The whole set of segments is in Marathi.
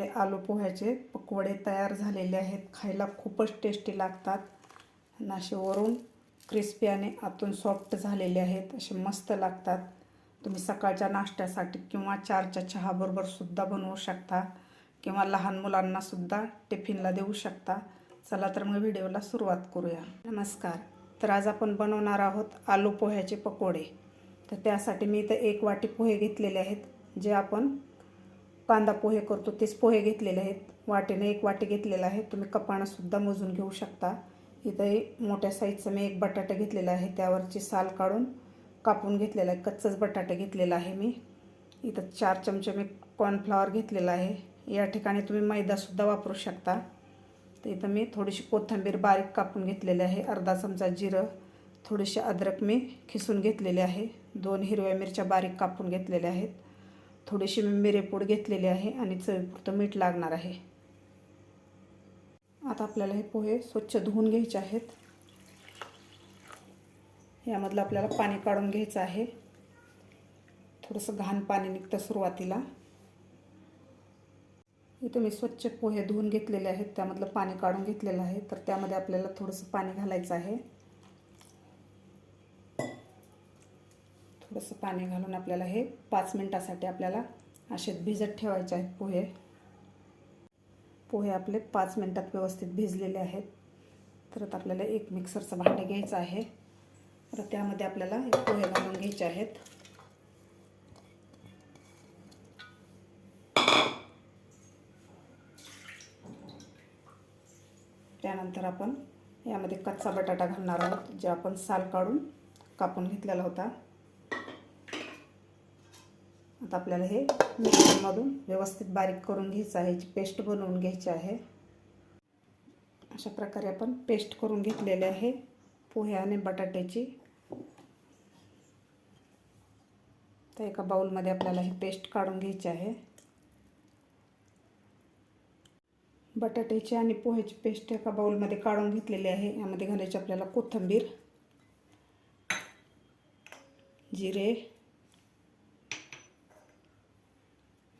आपले आलू पोह्याचे पकोडे तयार झालेले आहेत. खायला खूपच टेस्टी लागतात. आणि असे वरून क्रिस्पी आणि आतून सॉफ्ट झालेले आहेत. असे मस्त लागतात. तुम्ही सकाळच्या नाश्त्यासाठी किंवा चारच्या चहाबरोबर सुद्धा बनवू शकता. किंवा लहान मुलांनासुद्धा टिफिनला देऊ शकता. चला तर मग व्हिडिओला सुरुवात करूया. नमस्कार. तर आज आपण बनवणार आहोत आलू पोह्याचे पकोडे तर त्यासाठी मी इथं एक वाटी पोहे घेतलेले आहेत जे आपण कांदा पोहे करतो तेच पोहे घेतलेले आहेत. वाटेने एक वाटी घेतलेला आहे. तुम्ही कपाणंसुद्धा मोजून घेऊ शकता. इथं एक मोठ्या साईजचं मी एक बटाटा घेतलेला आहे. त्यावरची साल काढून कापून घेतलेला आहे. कच्चंच बटाटा घेतलेला आहे मी. इथं चार चमचे मी कॉर्नफ्लॉवर घेतलेला आहे. या ठिकाणी तुम्ही मैदासुद्धा वापरू शकता. तर इथं मी थोडीशी कोथिंबीर बारीक कापून घेतलेली आहे. अर्धा चमचा जिरं थोडीशी अद्रक मी खिसून घेतलेले आहे. दोन हिरव्या मिरच्या बारीक कापून घेतलेल्या आहेत. थोडीशी मी मिरेपूड घेतलेली आहे आणि चवीपुरतं मीठ लागणार आहे. आता आपल्याला हे पोहे स्वच्छ धुवून घ्यायचे आहेत. यामधलं आपल्याला पाणी काढून घ्यायचं आहे. थोडंसं घाण पाणी निघतं सुरुवातीला. इथं मी स्वच्छ पोहे धुवून घेतलेले आहेत. त्यामधलं पाणी काढून घेतलेलं आहे. तर त्यामध्ये आपल्याला थोडंसं पाणी घालायचं आहे. थोडंसं पाणी घालून आपल्याला हे पाच मिनटासाठी आपल्याला असे भिजत ठेवायचे आहेत पोहे. पोहे आपले पाच मिनटात व्यवस्थित भिजलेले आहेत. तर आपल्याला एक मिक्सरचं भांडे घ्यायचं आहे. तर त्यामध्ये आपल्याला पोहे घालून घ्यायचे आहेत. त्यानंतर आपण यामध्ये कच्चा बटाटा घालणार आहोत जे आपण साल काढून कापून घेतलेला होता. आता आपल्याला हे मिक्सरमधून व्यवस्थित बारीक करून घ्यायचं आहे. पेस्ट बनवून घ्यायची आहे. अशा प्रकारे आपण पेस्ट करून घेतलेले आहे. पोहे आणि बटाट्याची. तर एका बाउलमध्ये आपल्याला ही पेस्ट काढून घ्यायची आहे. बटाट्याची आणि पोह्याची पेस्ट एका बाउलमध्ये काढून घेतलेली आहे. यामध्ये घालायची आपल्याला कोथिंबीर जिरे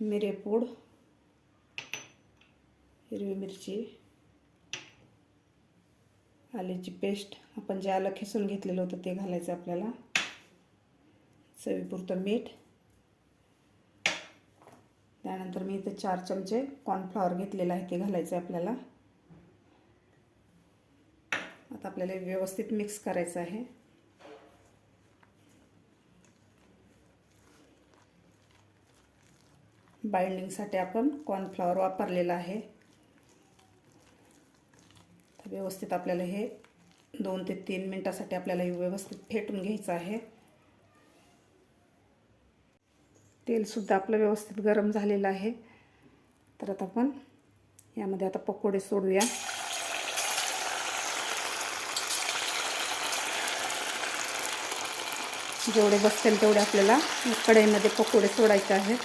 मिरेपूड हिरवी मिरची आल्याची पेस्ट आपण जे आलं खिसून घेतलेलं होतं ते घालायचं आपल्याला. चवीपुरतं मीठ. त्यानंतर मी इथे चार चमचे कॉर्नफ्लॉवर घेतलेलं आहे ते घालायचं आहे आपल्याला. आता आपल्याला व्यवस्थित मिक्स करायचं आहे. बाइंडिंगसाठी आपण कॉर्नफ्लॉवर वापरलेला आहे. तर व्यवस्थित आपल्याला हे दोन ते तीन मिनटासाठी आपल्याला हे व्यवस्थित फेटून घ्यायचं आहे. तेलसुद्धा आपलं व्यवस्थित गरम झालेलं आहे. तर आता आपण यामध्ये आता पकोडे सोडूया. जेवढे बसतील तेवढे आपल्याला कढईमध्ये पकोडे सोडायचे आहेत.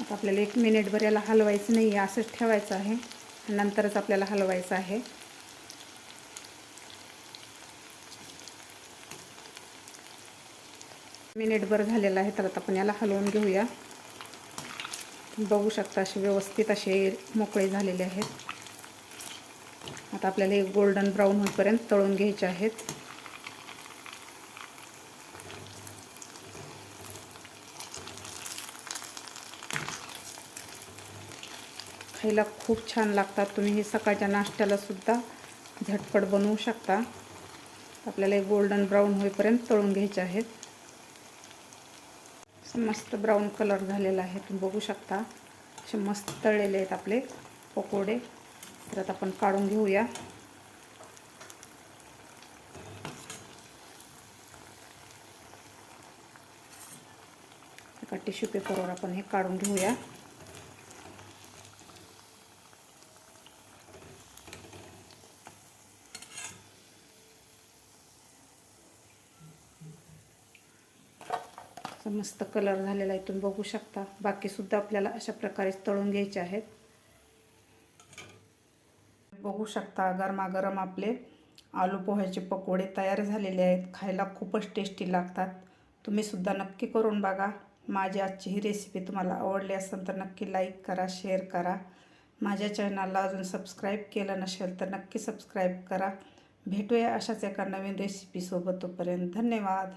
आता आपल्याला एक मिनिटभर याला हलवायचं नाही आहे असंच ठेवायचं आहे. नंतरच आपल्याला हलवायचं आहे. मिनिटभर झालेलं आहे तर आता आपण याला हलवून घेऊया. बघू शकता असे व्यवस्थित असे मोकळे झालेले आहेत. आता आपल्याला एक गोल्डन ब्राऊन होईपर्यंत तळून घ्यायचे आहेत. खायला खूप छान लागतात तुम्ही हे सकाळच्या नाश्त्याला सुद्धा झटपट बनवू शकता. आपल्याला एक गोल्डन ब्राऊन होईपर्यंत तळून घ्यायचे आहेत. मस्त ब्राऊन कलर झालेला आहे तुम्ही बघू शकता. असे मस्त तळलेले आहेत आपले पकोडे. तर आता आपण काढून घेऊया. एका टिश्यू पेपरवर आपण हे काढून घेऊया. मस्त कलर झालेला आहे तुम्ही बघू शकता. बाकीसुद्धा आपल्याला अशा प्रकारे तळून घ्यायचे आहेत. बघू शकता. गरमागरम आपले आलू पोह्याचे पकोडे तयार झालेले आहेत. खायला खूपच टेस्टी लागतात. तुम्हीसुद्धा नक्की करून बघा. माझी आजची ही रेसिपी तुम्हाला आवडली असेल तर नक्की लाईक करा शेअर करा. माझ्या चॅनलला अजून सबस्क्राईब केलं नसेल तर नक्की सबस्क्राईब करा. भेटूया अशाच एका नवीन रेसिपीसोबत तोपर्यंत धन्यवाद.